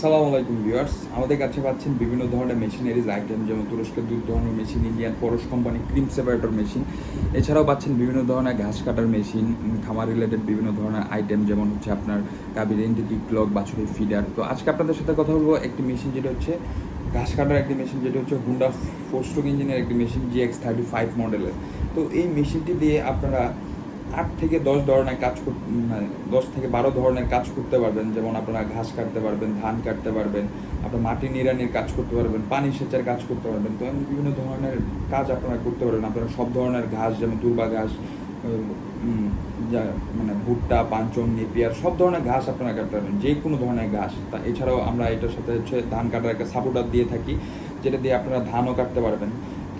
আসসালামু আলাইকুম ভিউয়ার্স। আমাদের কাছে পাচ্ছেন বিভিন্ন ধরনের মেশিনারিজ, আইটেম যেমন তুরস্কের দুধ ধরনের machine, Indian Parash company, cream separator machine. এছাড়াও পাচ্ছেন বিভিন্ন ধরনের ঘাস কাটার মেশিন খামার রিলেটেড বিভিন্ন ধরনের আইটেম যেমন হচ্ছে আপনার কাবির ইন্টিকি ক্লক বাছুরি ফিডার তো আজকে আপনাদের সাথে কথা বলব একটি মেশিন যেটা হচ্ছে ঘাস কাটার একটি মেশিন, যেটা হচ্ছে হুন্ডা ফোর স্ট্রোক ইঞ্জিনের একটি মেশিন জিএক্স থার্টি ফাইভ মডেলের তো এই মেশিনটি দিয়ে আপনারা আট থেকে দশ ধরনের কাজ মানে দশ থেকে বারো ধরনের কাজ করতে পারবেন। যেমন আপনারা ঘাস কাটতে পারবেন, ধান কাটতে পারবেন, আপনার মাটি নিড়ানির কাজ করতে পারবেন, পানি সেচের কাজ করতে পারবেন। তো এমন বিভিন্ন ধরনের কাজ আপনারা করতে পারবেন। আপনারা সব ধরনের ঘাস, যেমন দুর্বা ঘাস মানে ভুট্টা পাঞ্চম নেপিয়ার, সব ধরনের ঘাস আপনারা কাটতে পারবেন। যে কোনো ধরনের ঘাস। তা এছাড়াও আমরা এটার সাথে হচ্ছে ধান কাটার একটা সাপোর্টার দিয়ে থাকি, যেটা দিয়ে আপনারা ধানও কাটতে পারবেন।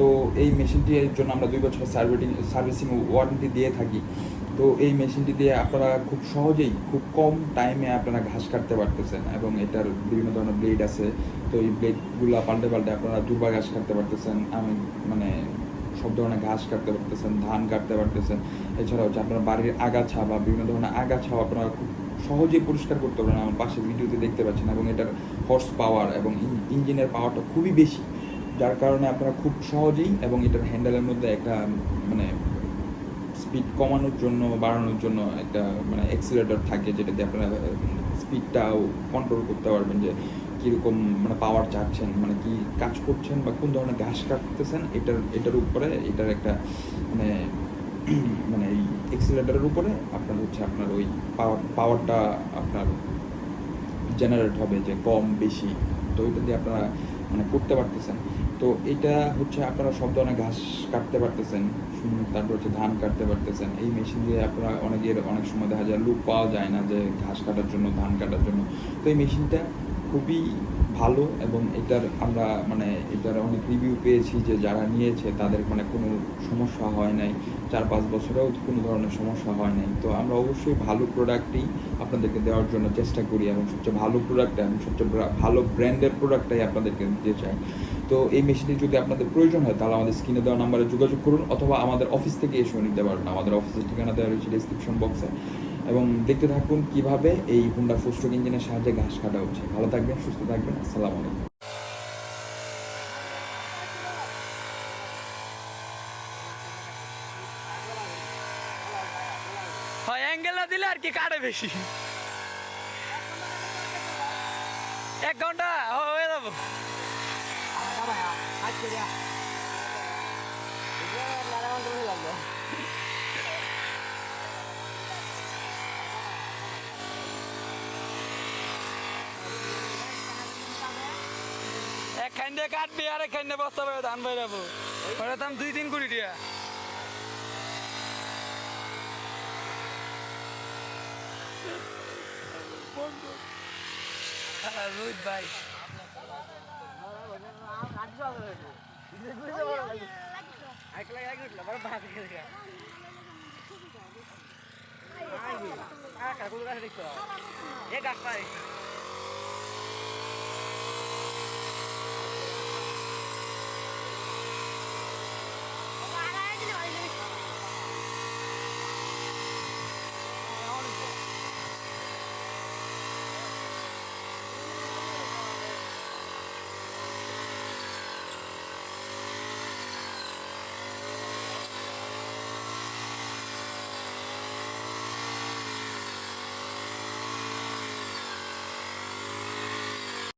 তো এই মেশিনটির জন্য আমরা দুই বছর সার্ভিটিং সার্ভিসিং ওয়ারেন্টি দিয়ে থাকি। তো এই মেশিনটি দিয়ে আপনারা খুব সহজেই খুব কম টাইমে আপনারা ঘাস কাটতে পারতেছেন এবং এটার বিভিন্ন ধরনের ব্লেড আছে। তো এই ব্লেডগুলো পাল্টে পাল্টে আপনারা দুর্বা ঘাস কাটতে পারতেছেন। আমি মানে সব ধরনের ঘাস কাটতে পারতেছেন, ধান কাটতে পারতেছেন। এছাড়া হচ্ছে আপনার বাড়ির আগাছা বা বিভিন্ন ধরনের আগাছাও আপনারা খুব সহজেই পরিষ্কার করতে পারবেন। আমার পাশে ভিডিওতে দেখতে পাচ্ছেন এবং এটার হর্স পাওয়ার এবং ইঞ্জিনের পাওয়ারটা খুবই বেশি। যার কারণে আপনারা খুব সহজেই এবং এটার হ্যান্ডেলের মধ্যে একটা মানে স্পিড কমানোর জন্য, বাড়ানোর জন্য একটা মানে এক্সিলেটর থাকে যেটা দিয়ে আপনারা স্পিডটাও কন্ট্রোল করতে পারবেন যে কীরকম মানে পাওয়ার চাচ্ছেন মানে কি কাজ করছেন বা কোন ধরনের ঘাস কাটতেছেন, এটার এটার উপরে, এটার একটা মানে মানে এই এক্সিলেটরের উপরে আপনার হচ্ছে আপনার ওই পাওয়ার পাওয়ারটা আপনার জেনারেট হবে যে কম, বেশি। তো এটা দিয়ে আপনারা মানে করতে পারতেছেন। তো এটা হচ্ছে আপনারা সব ধরনের ঘাস কাটতে পারতেছেন তারপর হচ্ছে ধান কাটতে পারতেছেন। এই মেশিন দিয়ে আপনারা অনেকের অনেক সময় দেখা যায় লুক পাওয়া যায় না যে ঘাস কাটার জন্য, ধান কাটার জন্য। তো এই মেশিনটা খুবই ভালো এবং এটার আমরা মানে এটার অনেক রিভিউ পেয়েছি যে যারা নিয়েছে তাদের মানে কোনো সমস্যা হয় নাই। চার পাঁচ বছরেও কোনো ধরনের সমস্যা হয় নাই। তো আমরা অবশ্যই ভালো প্রোডাক্টই আপনাদেরকে দেওয়ার জন্য চেষ্টা করি এবং সবচেয়ে ভালো প্রোডাক্ট এবং সবচেয়ে ভালো ব্র্যান্ডের প্রোডাক্টটাই আপনাদেরকে দিতে চাই। তো এই মেশিনটি যদি আপনাদের প্রয়োজন হয় তাহলে আমাদের স্ক্রিনে দেওয়া নাম্বারে যোগাযোগ করুন অথবা আমাদের অফিস থেকে এসেও নিতে পারেন আমাদের অফিসের ঠিকানা দেওয়া রয়েছে ডিসক্রিপশন বক্সে এবং দেখতে থাকুন কীভাবে এই হুন্ডা ফোস্ট্রোক ইঞ্জিনের সাহায্যে ঘাস কাটা হচ্ছে। ভালো থাকবেন সুস্থ থাকবেন আসসালামু আলাইকুম। হয় অ্যাঙ্গেলটা দিলে আর কি কাটে বেশি। এক ঘণ্টা হয়ে যাব। এক দিয়ে কাটবি আর এক বস্তা পাবে ধান পাই যাব ওটা দাম দুই তিন কোটি টিয়া রোহিত ভাই। এক